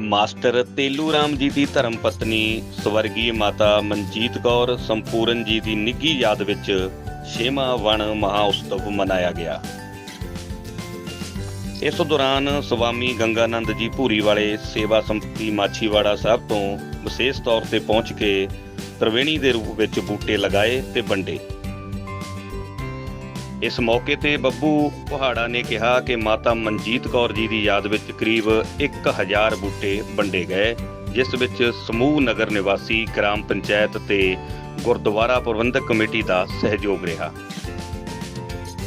Master Telu Ram ji ਦੀ ਧਰਮ ਪਤਨੀ ਸਵਰਗੀ ਮਾਤਾ ਮਨਜੀਤ ਕੌਰ ਸੰਪੂਰਨ ਜੀ ਦੀ ਨਿੱਘੀ ਯਾਦ ਵਿੱਚ ਛੇਵਾਂ ਵਣ ਮਹਾ ਮਨਾਇਆ ਗਿਆ। ਇਸ ਦੌਰਾਨ ਸਵਾਮੀ ਗੰਗਾਨੰਦ ਜੀ ਭੂਰੀ ਵਾਲੇ ਸੇਵਾ ਸੰਪਤੀ ਮਾਛੀਵਾੜਾ ਸਾਹਿਬ ਤੋਂ ਵਿਸ਼ੇਸ਼ ਤੌਰ ਤੇ ਪਹੁੰਚ ਕੇ ਤ੍ਰਿਵੇਣੀ ਦੇ ਰੂਪ ਵਿੱਚ ਬੂਟੇ ਲਗਾਏ ਤੇ ਵੰਡੇ। ਇਸ ਮੌਕੇ ਤੇ ਬੱਬੂ ਪਹਾੜਾ ਨੇ ਕਿਹਾ ਕਿ ਮਾਤਾ ਮਨਜੀਤ ਕੌਰ ਜੀ ਦੀ ਯਾਦ ਵਿੱਚ ਕਰੀਬ 1000 ਬੂਟੇ ਵੰਡੇ ਗਏ, ਜਿਸ ਵਿੱਚ ਸਮੂਹ ਨਗਰ ਨਿਵਾਸੀ, ਗ੍ਰਾਮ ਪੰਚਾਇਤ ਤੇ ਗੁਰਦੁਆਰਾ ਪ੍ਰਬੰਧਕ ਕਮੇਟੀ ਦਾ ਸਹਿਯੋਗ ਰਿਹਾ।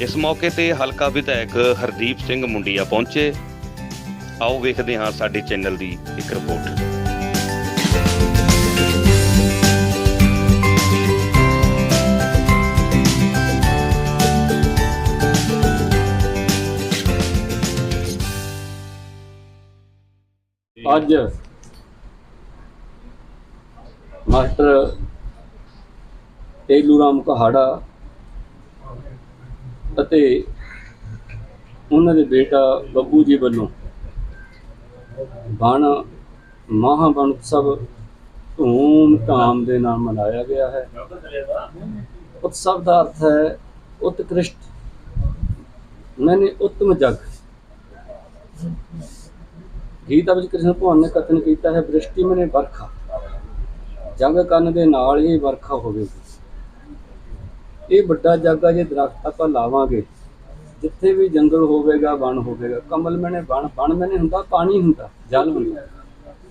ਇਸ ਮੌਕੇ ਤੇ ਹਲਕਾ ਵਿਧਾਇਕ ਹਰਦੀਪ ਸਿੰਘ ਮੁੰਡੀਆ ਪਹੁੰਚੇ। ਆਓ ਵੇਖਦੇ ਹਾਂ ਸਾਡੇ ਚੈਨਲ ਦੀ ਇੱਕ ਰਿਪੋਰਟ। ਅੱਜ ਮਾਸਟਰ ਤੇਲੂ ਰਾਮ ਕਹਾੜਾ ਅਤੇ ਉਹਨਾਂ ਦੇ ਬੇਟਾ ਬੱਬੂ ਜੀ ਵੱਲੋਂ ਬਣ ਮਹਾਬਣ ਉਤਸਵ ਧੂਮ ਧਾਮ ਦੇ ਨਾਲ ਮਨਾਇਆ ਗਿਆ ਹੈ। ਉਤਸਵ ਦਾ ਅਰਥ ਹੈ, ਉਤਕ੍ਰਿਸ਼ਟ, ਮੈਨੇ ਉੱਤਮ ਜਗ। ਗੀਤਾ ਵਿੱਚ ਕ੍ਰਿਸ਼ਨ ਭਗਵਾਨ ਨੇ ਕਥਨ ਕੀਤਾ ਹੈ, ਬ੍ਰਿਸ਼ਟੀ ਮਨੇ ਵਰਖਾ। ਜੰਗ ਕਰਨ ਦੇ ਨਾਲ ਹੀ ਵਰਖਾ ਹੋਵੇਗੀ। ਇਹ ਵੱਡਾ ਜੱਗ ਜੇ ਦਰਖਤ ਆਪਾਂ ਲਾਵਾਂਗੇ, ਜਿੱਥੇ ਵੀ ਜੰਗਲ ਹੋਵੇਗਾ, ਵਣ ਹੋਵੇਗਾ, ਕਮਲ ਮੈਨੇ ਵਣ ਵਣ ਮੈਨੇ ਹੁੰਦਾ, ਪਾਣੀ ਹੁੰਦਾ, ਜਲ ਹੁੰਦਾ।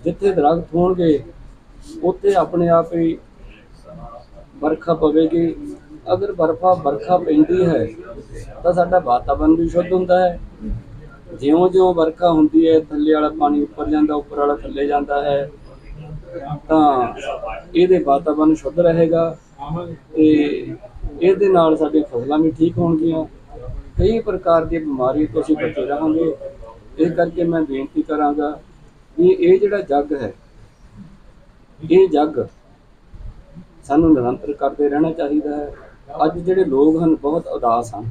ਜਿੱਥੇ ਦਰਖਤ ਹੋਣਗੇ, ਉੱਥੇ ਆਪਣੇ ਆਪ ਹੀ ਵਰਖਾ ਪਵੇਗੀ। ਅਗਰ ਬਰਫਾ ਵਰਖਾ ਪੈਂਦੀ ਹੈ, ਤਾਂ ਸਾਡਾ ਵਾਤਾਵਰਣ ਵੀ ਸ਼ੁੱਧ ਹੁੰਦਾ ਹੈ। ਜਿਉਂ-ਜਿਉਂ ਵਰਖਾ ਹੁੰਦੀ ਹੈ, ਥੱਲੇ ਵਾਲਾ ਪਾਣੀ ਉੱਪਰ ਜਾਂਦਾ, ਉੱਪਰ ਵਾਲਾ ਥੱਲੇ ਜਾਂਦਾ ਹੈ, ਤਾਂ ਇਹਦੇ ਵਾਤਾਵਰਨ ਸ਼ੁੱਧ ਰਹੇਗਾ ਤੇ ਇਹਦੇ ਨਾਲ ਸਾਡੀ ਫਸਲਾਂ ਵੀ ਠੀਕ ਹੋਣਗੀਆਂ। ਕਈ ਪ੍ਰਕਾਰ ਦੀ ਬਿਮਾਰੀ ਤੋਂ ਅਸੀਂ ਬਚੇ ਰਹਾਂਗੇ। ਇਸ ਕਰਕੇ ਮੈਂ ਬੇਨਤੀ ਕਰਾਂਗਾ ਵੀ ਇਹ ਜਿਹੜਾ ਜੱਗ ਹੈ, ਇਹ ਜੱਗ ਸਾਨੂੰ ਨਿਰੰਤਰ ਕਰਦੇ ਰਹਿਣਾ ਚਾਹੀਦਾ ਹੈ। ਅੱਜ ਜਿਹੜੇ ਲੋਕ ਹਨ, ਬਹੁਤ ਉਦਾਸ ਹਨ।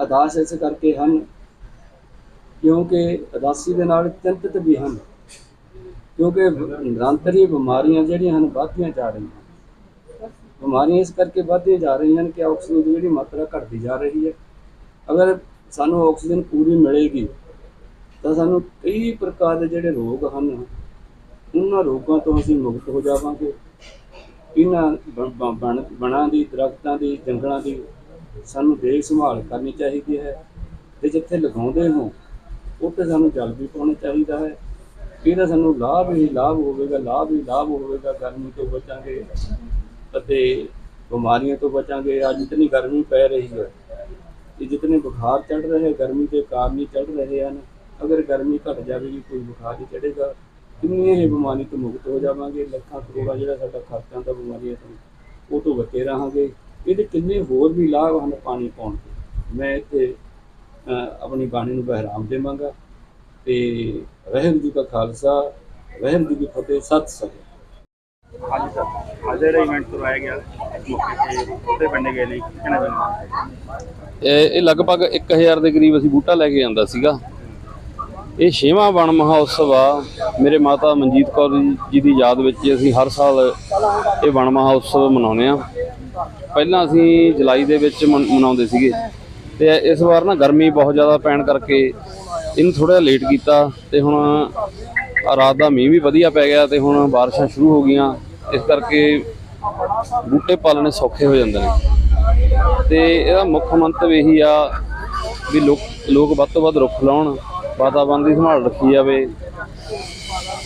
ਉਦਾਸ ਇਸ ਕਰਕੇ ਹਨ ਕਿਉਂਕਿ ਉਦਾਸੀ ਦੇ ਨਾਲ ਚਿੰਤਤ ਵੀ ਹਨ। ਕਿਉਂਕਿ ਨਿਰੰਤਰੀ ਬਿਮਾਰੀਆਂ ਜਿਹੜੀਆਂ ਹਨ, ਵੱਧਦੀਆਂ ਜਾ ਰਹੀਆਂ ਬਿਮਾਰੀਆਂ ਇਸ ਕਰਕੇ ਵੱਧਦੀਆਂ ਜਾ ਰਹੀਆਂ ਹਨ ਕਿ ਆਕਸੀਜਨ ਦੀ ਜਿਹੜੀ ਮਾਤਰਾ ਘਟਦੀ ਜਾ ਰਹੀ ਹੈ। ਅਗਰ ਸਾਨੂੰ ਆਕਸੀਜਨ ਪੂਰੀ ਮਿਲੇਗੀ, ਤਾਂ ਸਾਨੂੰ ਕਈ ਪ੍ਰਕਾਰ ਦੇ ਜਿਹੜੇ ਰੋਗ ਹਨ, ਉਹਨਾਂ ਰੋਗਾਂ ਤੋਂ ਅਸੀਂ ਮੁਕਤ ਹੋ ਜਾਵਾਂਗੇ। ਇਹਨਾਂ ਬ- ਬਣ- ਬਣਾਂ ਦੀ, ਦਰਖਤਾਂ ਦੀ, ਜੰਗਲਾਂ ਦੀ ਸਾਨੂੰ ਦੇਖ ਸੰਭਾਲ ਕਰਨੀ ਚਾਹੀਦੀ ਹੈ। ਤੇ ਜਿੱਥੇ ਲਗਾਉਂਦੇ ਹੋ ਉੱਥੇ ਸਾਨੂੰ ਜਲ ਵੀ ਪਾਉਣਾ ਚਾਹੀਦਾ ਹੈ। ਇਹਦਾ ਸਾਨੂੰ ਲਾਭ ਹੀ ਲਾਭ ਹੋਵੇਗਾ, ਲਾਭ ਹੀ ਲਾਭ ਹੋਵੇਗਾ, ਗਰਮੀ ਤੋਂ ਬਚਾਂਗੇ ਅਤੇ ਬਿਮਾਰੀਆਂ ਤੋਂ ਬਚਾਂਗੇ। ਅੱਜ ਇਤਨੀ ਗਰਮੀ ਪੈ ਰਹੀ ਹੈ ਇਹ ਜਿਤਨੇ ਬੁਖਾਰ ਚੜ ਰਹੇ, ਗਰਮੀ ਦੇ ਕਾਰਨ ਹੀ ਚੜ ਰਹੇ ਹਨ। ਅਗਰ ਗਰਮੀ ਘਟ ਜਾਵੇਗੀ, ਕੋਈ ਬੁਖਾਰ ਨਹੀਂ ਚੜੇਗਾ ਕਿੰਨੀਆਂ ਹੀ ਬਿਮਾਰੀ ਤੋਂ ਮੁਕਤ ਹੋ ਜਾਵਾਂਗੇ। ਲੱਖਾਂ ਕਰੋੜਾਂ ਜਿਹੜਾ ਸਾਡਾ ਖਰਚਾ ਦਾ ਬਿਮਾਰੀਆਂ ਤੋਂ ਉਹ ਤੋਂ ਬਚੇ ਰਹਾਂਗੇ। ਇਹਦੇ ਕਿੰਨੇ ਹੋਰ ਵੀ ਲਾਭ ਹਨ ਪਾਣੀ ਪਾਉਣ ਦੇ। ਮੈਂ ਇੱਥੇ ਆਪਣੀ ਬਾਣੀ ਨੂੰ ਬਹਿਰਾਮ ਦੇਵਾਂਗਾ ਤੇ ਵਾਹਿਗੁਰੂ ਜੀ ਕਾ ਖਾਲਸਾ ਵਾਹਿਗੁਰੂ ਜੀ ਕੀ ਫਤਿਹ ਸਤਿ ਸ੍ਰੀ ਅੱਜ ਅੱਜ ਜਿਹੜਾ ਇਵੈਂਟ ਕਰਵਾਇਆ ਗਿਆ ਉਹਦੇ ਵੰਡੇ ਗਏ ਨੇ ਕੀ ਕਹਿਣਾ ਚਾਹੁੰਦੇ ਇਹ ਇਹ ਲਗਭਗ 1000 ਦੇ ਕਰੀਬ ਅਸੀਂ ਬੂਟਾ ਲੈ ਕੇ ਜਾਂਦਾ ਸੀਗਾ। ਇਹ ਛੇਵਾਂ ਵਣ ਮਹਾਉਤਸਵ ਆ। ਮੇਰੇ ਮਾਤਾ ਮਨਜੀਤ ਕੌਰ ਜੀ ਦੀ ਯਾਦ ਵਿੱਚ ਅਸੀਂ ਹਰ ਸਾਲ ਇਹ ਵਣ ਮਹਾਉਤਸਵ ਮਨਾਉਂਦੇ ਆ ਪਹਿਲਾਂ ਅਸੀਂ ਜੁਲਾਈ ਦੇ ਵਿੱਚ ਮਨ- ਮਨਾਉਂਦੇ ਸੀਗੇ। ਤੇ ਇਸ ਵਾਰ ਨਾ ਗਰਮੀ ਬਹੁਤ ਜ਼ਿਆਦਾ ਪੈਣ ਕਰਕੇ ਇਹਨੂੰ ਥੋੜਾ ਲੇਟ ਕੀਤਾ ਤੇ ਹੁਣ ਰਾਤ ਦਾ ਮੀਂਹ ਵੀ ਵਧੀਆ ਪੈ ਗਿਆ ਤੇ ਹੁਣ ਬਾਰਿਸ਼ਾਂ ਸ਼ੁਰੂ ਹੋ ਗਈਆਂ। ਇਸ ਕਰਕੇ ਬੂਟੇ ਪਾਲਣੇ ਸੌਖੇ ਹੋ ਜਾਂਦੇ ਨੇ। ਤੇ ਇਹਦਾ ਮੁੱਖ ਮੰਤਵ ਇਹੀ ਆ ਵੀ ਲੋਕ ਲੋਕ ਵੱਧ ਤੋਂ ਵੱਧ ਰੁੱਖ ਲਾਉਣ ਵਾਤਾਵਰਣ ਦੀ ਸੰਭਾਲ ਰੱਖੀ ਜਾਵੇ।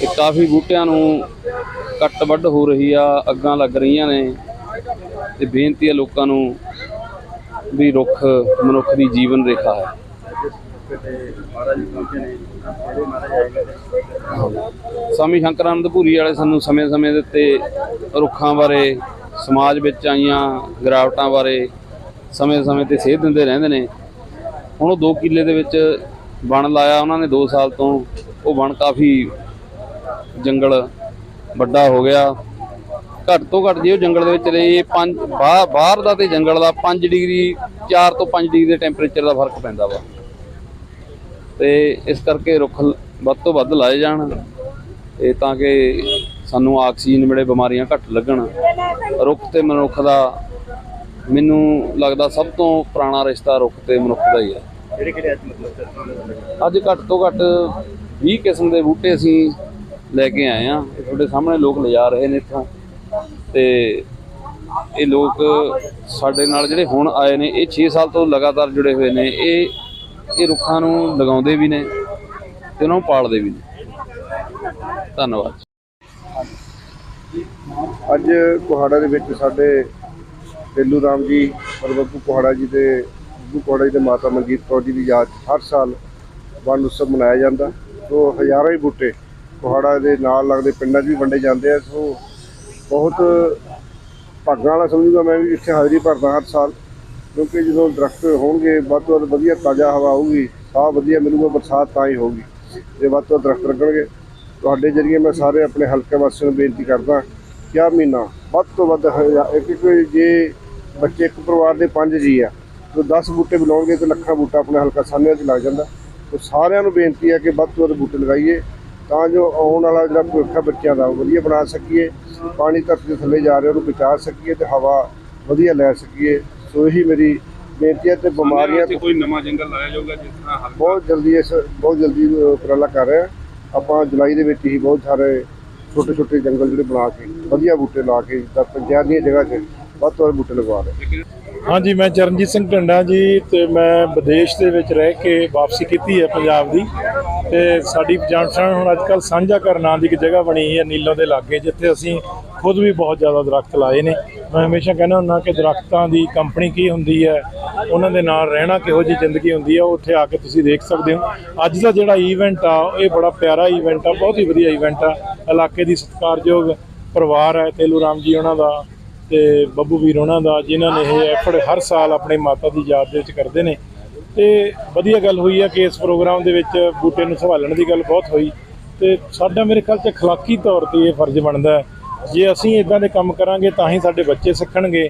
ਤੇ ਕਾਫੀ ਬੂਟਿਆਂ ਨੂੰ ਕੱਟ ਵੱਢ ਹੋ ਰਹੀ ਆ, ਅੱਗਾਂ ਲੱਗ ਰਹੀਆਂ ਨੇ। ਤੇ ਬੇਨਤੀ ਹੈ ਲੋਕਾਂ ਨੂੰ ਵੀ ਰੁੱਖ, ਮਨੁੱਖ ਦੀ ਜੀਵਨ ਰੇਖਾ ਹੈ। ਸਵਾਮੀ ਸ਼ੰਕਰਾਨੰਦ ਭੂਰੀ ਵਾਲੇ ਸਾਨੂੰ ਸਮੇਂ-ਸਮੇਂ ਦੇ ਉੱਤੇ ਰੁੱਖਾਂ ਬਾਰੇ, ਸਮਾਜ ਵਿੱਚ ਆਈਆਂ ਗਿਰਾਵਟਾਂ ਬਾਰੇ ਸਮੇਂ-ਸਮੇਂ ਤੇ ਸੇਧ ਦਿੰਦੇ ਰਹਿੰਦੇ ਨੇ। ਹੁਣ ਉਹ 2 ਕਿੱਲੇ ਦੇ ਵਿੱਚ ਬਣ ਲਾਇਆ ਉਹਨਾਂ ਨੇ 2 ਸਾਲ ਤੋਂ। ਉਹ ਬਣ ਕਾਫੀ ਜੰਗਲ ਵੱਡਾ ਹੋ ਗਿਆ। ਘੱਟ ਤੋਂ ਘੱਟ ਜੇ ਉਹ ਜੰਗਲ ਦੇ ਵਿੱਚ ਰਹੇ ਪੰਜ ਬਾਹਰ ਦਾ ਤੇ ਜੰਗਲ ਦਾ 5 ਡਿਗਰੀ 4 ਤੋਂ 5 ਡਿਗਰੀ ਦੇ ਟੈਂਪਰੇਚਰ ਦਾ ਫ਼ਰਕ ਪੈਂਦਾ ਵਾ। ਤੇ ਇਸ ਕਰਕੇ ਰੁੱਖ ਵੱਧ ਤੋਂ ਵੱਧ ਲਾਏ ਜਾਣ ਇਹ ਤਾਂ ਕਿ ਸਾਨੂੰ ਆਕਸੀਜਨ ਮਿਲੇ ਬਿਮਾਰੀਆਂ ਘੱਟ ਲੱਗਣ। ਰੁੱਖ ਤੇ ਮਨੁੱਖ ਦਾ ਮੈਨੂੰ ਲੱਗਦਾ ਸਭ ਤੋਂ ਪੁਰਾਣਾ ਰਿਸ਼ਤਾ ਰੁੱਖ ਤੇ ਮਨੁੱਖ ਦਾ ਹੀ ਹੈ ਕਿਹੜੇ ਅੱਜ ਮਤਲਬ ਅੱਜ ਘੱਟ ਤੋਂ ਘੱਟ 20 ਕਿਸਮ ਦੇ ਬੂਟੇ ਅਸੀਂ ਲੈ ਕੇ ਆਏ ਆ ਤੁਹਾਡੇ ਸਾਹਮਣੇ ਲੋਕ ਲਿਜਾ ਰਹੇ ਨੇ ਇੱਥੋਂ। ਤੇ ਇਹ ਲੋਕ ਸਾਡੇ ਨਾਲ ਜਿਹੜੇ ਹੁਣ ਆਏ ਨੇ, ਇਹ 6 ਸਾਲ ਤੋਂ ਲਗਾਤਾਰ ਜੁੜੇ ਹੋਏ ਨੇ, ਇਹ ਇਹ ਰੁੱਖਾਂ ਨੂੰ ਲਗਾਉਂਦੇ ਵੀ ਨੇ ਤੇ ਉਹਨਾਂ ਨੂੰ ਪਾਲਦੇ ਵੀ ਨੇ। ਧੰਨਵਾਦ। ਅੱਜ ਕੁਹਾੜਾ ਦੇ ਵਿੱਚ ਸਾਡੇ ਤੇਲੂ ਰਾਮ ਜੀ ਔਰ ਬੱਬੂ ਕੁਹਾੜਾ ਜੀ ਦੇ, ਬੱਬੂ ਕੁਹਾੜਾ ਜੀ ਦੇ ਮਾਤਾ ਮਨਜੀਤ ਕੌਰ ਜੀ ਦੀ ਯਾਦ 'ਚ ਹਰ ਸਾਲ ਵਣ ਉਤਸਵ ਮਨਾਇਆ ਜਾਂਦਾ। ਸੋ ਹਜ਼ਾਰਾਂ ਹੀ ਬੂਟੇ ਕੁਹਾੜਾ ਦੇ ਨਾਲ ਲੱਗਦੇ ਪਿੰਡਾਂ 'ਚ ਵੀ ਵੰਡੇ ਜਾਂਦੇ ਆ। ਸੋ ਬਹੁਤ ਭਾਗਾਂ ਵਾਲਾ ਸਮਝੂਗਾ ਮੈਂ ਵੀ ਇੱਥੇ ਹਾਜ਼ਰੀ ਭਰਦਾ ਹਰ ਸਾਲ। ਕਿਉਂਕਿ ਜਦੋਂ ਦਰਖਤ ਹੋਣਗੇ, ਵੱਧ ਤੋਂ ਵੱਧ ਵਧੀਆ ਤਾਜ਼ਾ ਹਵਾ ਆਊਗੀ ਸਾਹ ਵਧੀਆ ਮਿਲੂਗਾ, ਬਰਸਾਤ ਤਾਂ ਹੀ ਹੋਊਗੀ। ਜੇ ਵੱਧ ਤੋਂ ਵੱਧ ਦਰਖਤ ਲੱਗਣਗੇ ਤੁਹਾਡੇ ਜਰੀਏ ਮੈਂ ਸਾਰੇ ਆਪਣੇ ਹਲਕੇ ਵਾਸੀਆਂ ਨੂੰ ਬੇਨਤੀ ਕਰਦਾ ਕਿ ਆਹ ਮਹੀਨਾ? ਵੱਧ ਤੋਂ ਵੱਧ ਇੱਕ ਇੱਕ ਜੇ ਬੱਚੇ, ਇੱਕ ਪਰਿਵਾਰ ਦੇ ਪੰਜ ਜੀ ਆ ਤਾਂ 10 ਬੂਟੇ ਬੁਲਾਉਣਗੇ ਤੇ ਲੱਖਾਂ ਬੂਟਾ ਆਪਣੇ ਹਲਕਾ ਸਾਹਮਣੇ 'ਚ ਲੱਗ ਜਾਂਦਾ। ਤਾਂ ਸਾਰਿਆਂ ਨੂੰ ਬੇਨਤੀ ਹੈ ਕਿ ਵੱਧ ਤੋਂ ਵੱਧ ਬੂਟੇ ਲਗਾਈਏ। ਤਾਂ ਜੋ ਆਉਣ ਵਾਲਾ ਜਿਹੜਾ ਭਵਿੱਖ ਬੱਚਿਆਂ ਦਾ ਉਹ ਵਧੀਆ ਬਣਾ ਸਕੀਏ ਪਾਣੀ ਧਰਤੀ ਦੇ ਥੱਲੇ ਜਾ ਰਿਹਾ ਉਹਨੂੰ ਬਚਾ ਸਕੀਏ ਤੇ ਹਵਾ ਵਧੀਆ ਲੈ ਸਕੀਏ। ਸੋ ਇਹੀ ਮੇਰੀ ਬੇਨਤੀ ਹੈ ਤੇ ਬਿਮਾਰੀਆਂ ਤੋਂ ਕੋਈ ਨਵਾਂ ਜੰਗਲ ਲਾਇਆ ਜਾਊਗਾ ਜਿਸ ਤਰ੍ਹਾਂ ਹਰ ਬਹੁਤ ਜਲਦੀ ਇਸ ਬਹੁਤ ਜਲਦੀ ਉਪਰਾਲਾ ਕਰ ਰਹੇ ਆਪਾਂ ਜੁਲਾਈ ਦੇ ਵਿੱਚ ਹੀ ਬਹੁਤ ਸਾਰੇ ਛੋਟੇ ਛੋਟੇ ਜੰਗਲ ਜਿਹੜੇ ਬਣਾ ਕੇ ਵਧੀਆ ਬੂਟੇ ਲਾ ਕੇ ਤਾਂ ਪੰਚਾਇਤ ਦੀਆਂ ਜਗ੍ਹਾ 'ਚ ਵੱਧ ਤੋਂ ਵੱਧ ਬੂਟੇ ਲਗਵਾ ਰਹੇ ਹਾਂਜੀ ਮੈਂ ਚਰਨਜੀਤ ਸਿੰਘ ਢੰਡਾ ਜੀ ਤੇ ਮੈਂ ਵਿਦੇਸ਼ ਦੇ ਵਿੱਚ ਰਹਿ ਕੇ ਵਾਪਸੀ ਕੀਤੀ ਹੈ ਪੰਜਾਬ ਦੀ। ਤੇ ਸਾਡੀ ਜਾਣ ਪਛਾਣ ਹੁਣ ਅੱਜ ਕੱਲ ਸਾਂਝਾ ਘਰ ਨਾਂ ਦੀ ਇੱਕ ਜਗ੍ਹਾ ਬਣੀ ਹੈ ਨੀਲੋਂ ਦੇ ਲਾਗੇ, ਜਿੱਥੇ ਅਸੀਂ ਖੁਦ ਵੀ ਬਹੁਤ ਜ਼ਿਆਦਾ ਦਰਖਤ ਲਾਏ ਨੇ। ਮੈਂ ਹਮੇਸ਼ਾ ਕਹਿੰਦਾ ਹੁੰਦਾ ਕਿ ਦਰਖਤਾਂ ਦੀ ਕੰਪਨੀ ਕੀ ਹੁੰਦੀ ਹੈ, ਉਹਨਾਂ ਦੇ ਨਾਲ ਰਹਿਣਾ ਕਿਹੋ ਜਿਹੀ ਜ਼ਿੰਦਗੀ ਹੁੰਦੀ ਹੈ, ਉਹ ਉੱਥੇ ਆ ਕੇ ਤੁਸੀਂ ਦੇਖ ਸਕਦੇ ਹੋ। ਅੱਜ ਦਾ ਜਿਹੜਾ ਈਵੈਂਟ ਆ, ਇਹ ਬੜਾ ਪਿਆਰਾ ਈਵੈਂਟ ਆ, ਬਹੁਤ ਹੀ ਵਧੀਆ ਈਵੈਂਟ ਆ। ਇਲਾਕੇ ਦੀ ਸਤਿਕਾਰਯੋਗ ਪਰਿਵਾਰ ਹੈ, ਤੇਲੂ ਰਾਮ ਜੀ ਉਹਨਾਂ ਦਾ ਤੇ ਬੱਬੂ ਵੀਰ ਉਹਨਾਂ ਦਾ, ਜਿਨ੍ਹਾਂ ਨੇ ਇਹ ਐਫਰਟ ਹਰ ਸਾਲ ਆਪਣੇ ਮਾਤਾ ਦੀ ਯਾਦ ਦੇ ਵਿੱਚ ਕਰਦੇ ਨੇ। ਤੇ ਵਧੀਆ ਗੱਲ ਹੋਈ ਹੈ ਕਿ ਇਸ ਪ੍ਰੋਗਰਾਮ ਦੇ ਵਿੱਚ ਬੂਟੇ ਨੂੰ ਸੰਭਾਲਣ ਦੀ ਗੱਲ ਬਹੁਤ ਹੋਈ ਤੇ ਸਾਡਾ ਮੇਰੇ ਖਿਆਲ 'ਚ ਅਖਲਾਕੀ ਤੌਰ ਤੇ ਇਹ ਫਰਜ਼ ਬਣਦਾ ਜੇ ਅਸੀਂ ਇਦਾਂ ਦੇ ਕੰਮ ਕਰਾਂਗੇ ਤਾਂ ਹੀ ਸਾਡੇ ਬੱਚੇ ਸਿੱਖਣਗੇ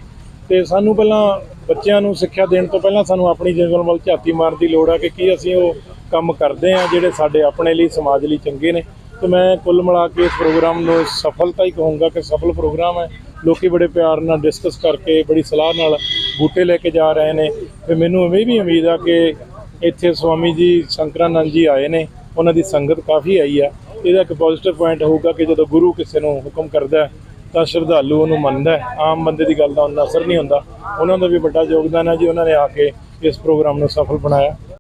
ਤੇ ਸਾਨੂੰ ਪਹਿਲਾਂ ਬੱਚਿਆਂ ਨੂੰ ਸਿੱਖਿਆ ਦੇਣ ਤੋਂ ਪਹਿਲਾਂ ਸਾਨੂੰ ਆਪਣੀ ਜੰਗਲ ਵੱਲ ਝਾਤੀ ਮਾਰਨ ਦੀ ਲੋੜ ਆ ਕਿ ਕੀ ਅਸੀਂ ਉਹ ਕੰਮ ਕਰਦੇ ਆ ਜਿਹੜੇ ਸਾਡੇ ਆਪਣੇ ਲਈ, ਸਮਾਜ ਲਈ ਚੰਗੇ ਨੇ। ਤੇ ਮੈਂ ਕੁੱਲ ਮਿਲਾ ਕੇ ਇਸ ਪ੍ਰੋਗਰਾਮ ਨੂੰ ਸਫਲਤਾ ਹੀ ਕਹੂੰਗਾ ਕਿ ਸਫਲ ਪ੍ਰੋਗਰਾਮ ਹੈ। ਲੋਕੀ ਬੜੇ ਪਿਆਰ ਨਾਲ ਡਿਸਕਸ ਕਰਕੇ, ਬੜੀ ਸਲਾਹ ਨਾਲ ਬੂਟੇ ਲੈ ਕੇ ਜਾ ਰਹੇ ਨੇ। ਤੇ ਮੈਨੂੰ ਇਹ ਵੀ ਉਮੀਦ ਆ ਕਿ ਇੱਥੇ ਸਵਾਮੀ ਜੀ ਸ਼ੰਕਰਾਨੰਦ ਜੀ ਆਏ ਨੇ। ਉਹਨਾਂ ਦੀ ਸੰਗਤ ਕਾਫੀ ਆਈ ਆ। ਇਹਦਾ ਇੱਕ ਪੋਜ਼ਿਟਿਵ ਪੁਆਇੰਟ ਹੋਊਗਾ ਕਿ ਜਦੋਂ ਗੁਰੂ ਕਿਸੇ ਨੂੰ ਹੁਕਮ ਕਰਦਾ ਤਾਂ ਸ਼ਰਧਾਲੂ ਉਹਨੂੰ ਮੰਨਦਾ ਆਮ ਬੰਦੇ ਦੀ ਗੱਲ ਦਾ ਉਹਨਾਂ ਅਸਰ ਨਹੀਂ ਹੁੰਦਾ। ਉਹਨਾਂ ਦਾ ਵੀ ਵੱਡਾ ਯੋਗਦਾਨ ਹੈ ਜੀ। ਉਹਨਾਂ ਨੇ ਆ ਕੇ ਇਸ ਪ੍ਰੋਗਰਾਮ ਨੂੰ ਸਫਲ ਬਣਾਇਆ।